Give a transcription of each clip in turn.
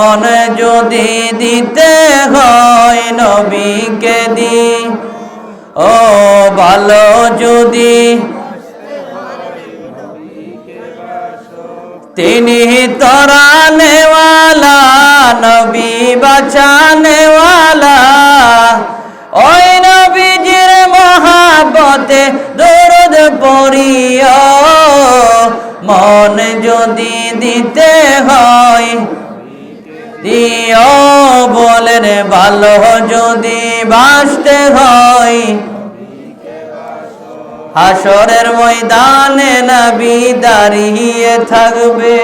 মন যদি দিতে হয় নবীকে দি। ও ভালো যদি তিনি তরা নেওয়ালা, নবী বাঁচানেওয়ালা ওই নবীজির মহাবতে দরদ পড়িও। মন যদি দিতে হয় দিও বলেন ভালো যদি বাঁচতে হয়। হাসরের ময়দানে না দাঁড়িয়ে থাকবে।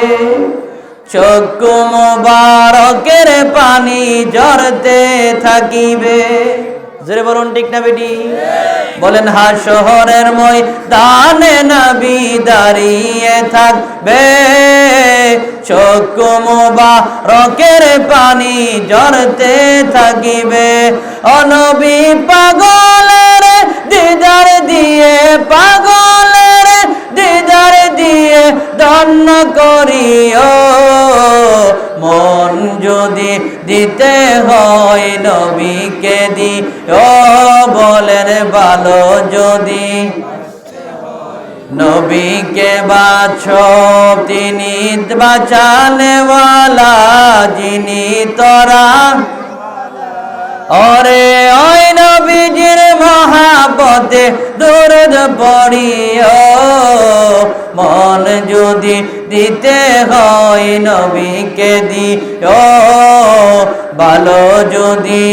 চক্ষু মোবারকের পানি জড়তে থাকিবে। জোরে বলুন, ঠিক না বেটি? বলেন হাসরের ময়দানে নবী দাঁড়িয়ে থাকবে। চক্ষু মোবারকের পানি জড়তে থাকিবে। অনবী পাগলের দিদার দিয়ে, পাগলের দিদার দিয়ে দন্ন করিও। মন যদি দিতে হয় নবীকে দি ও বলেন ভালো যদি নবীকে বাছ, তিনি বাঁচানেওয়ালা যিনি তোরা। ওরে ওই নবীজির মহাপদে দূরদ পড়িও, মন যদি দিতে হয় নবীকে দি ও ভালো যদি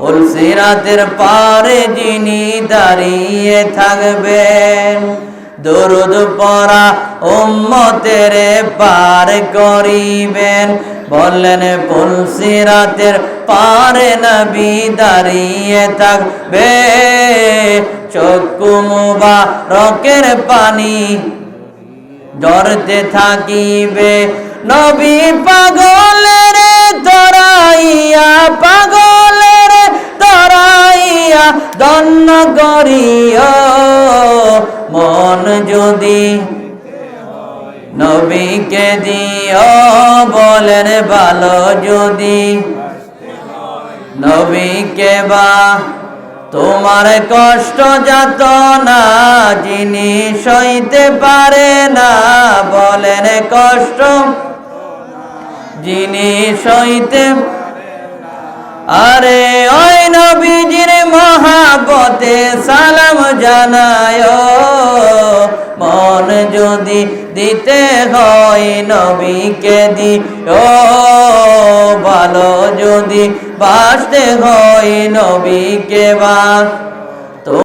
উলসিরাতের পারে যিনি দাঁড়িয়ে থাকবেন দরুদ পরা উম্মতের পার করিবেন। বললেন পুলসিরাতের পারে নবী দাঁড়িয়ে থাকবে? চক্ষু মুবা রকের পানি ডরতে থাকিবে। নবী পাগলের দন্ন করিও। মন যদি নবীকে দিও, বলেন ভালো যদি। নবীকে বা তোমার কষ্ট যাত না যিনি সইতে পারে না, বলেন কষ্ট। যিনি সইতে আরে ওই নবীজির মহাবতে সালাম জানায়। মন যদি দিতে হয় নবীকে দি ও ভালো যদি বাঁচতে হয় নবীকে বা